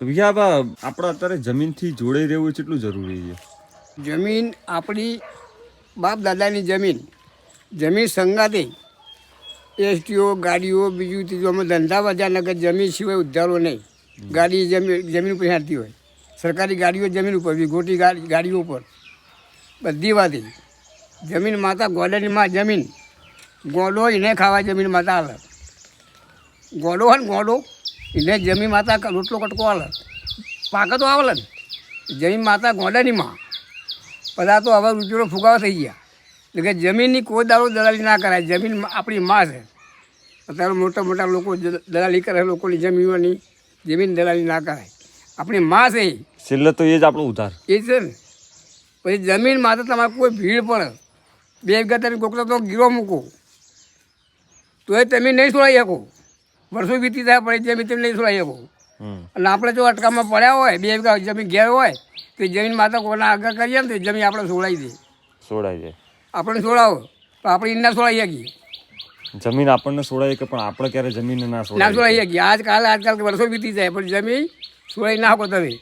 વિહાબા આપણે અત્યારે જમીનથી જોડાઈ રહેવું કેટલું જરૂરી છે? જમીન આપણી બાપ દાદાની જમીન. જમીન સંગાતે એસટીઓ ગાડીઓ બીજું ત્રીજું અમે ધંધા બજાર નગર જમીન સિવાય ઉદ્ધારો નહીં. ગાડી જમીન જમીન ઉપર હાલતી હોય. સરકારી ગાડીઓ જમીન ઉપર વિગોટી ગાડી ગાડીઓ ઉપર. બધી વાતે. જમીન માતા ગોડાની માં જમીન. ગોડો એને ખાવા જમીન માતા આવે. ગોડો હોય ને ગોડો. એને જમીન માતા રોટલો કટકો આવે પાક તો આવે ને જમીન માતા ગોંડાની માં બધા તો હવે રૂપિયો ફુગાવા થઈ ગયા. એટલે કે જમીનની કોઈ દારૂ દલાલી ના કરાય. જમીન આપણી માં છે. અત્યારે મોટા મોટા લોકો દલાલી કરે લોકોની જમીનની જમીન દલાલી ના કરાય. આપણી માં છે. છેલ્લે તો એ જ આપણો ઉધાર. એ છે ને. પછી જમીનમાં તમારે કોઈ ભીડ પડે. બે વીઘા તમે કોકનો તો ગીરો મૂકો તો એ તમે નહીં છોડાઈ શકો. વર્ષો વીતી થાય પણ જમીન તેમ નહીં છોડાઈ શકો અને આપણે જો અટકામાં પડ્યા હોય બે વીઘા જમીન ઘેર હોય તો જમીન માતા કોના આગળ કરીએ ને તો જમીન આપણે છોડાઈ દે. સોડાઈ દે. આપણે છોડાવો તો આપણે એના છોડાઈ શકીએ. જમીન આપણને સોડાય કે પણ આપણે ક્યારે જમીન ના ના છોડાઈ શકીએ? આજકાલ આજકાલ વર્ષો વીતી જાય પણ જમીન છોડાઈ નાખો તમે.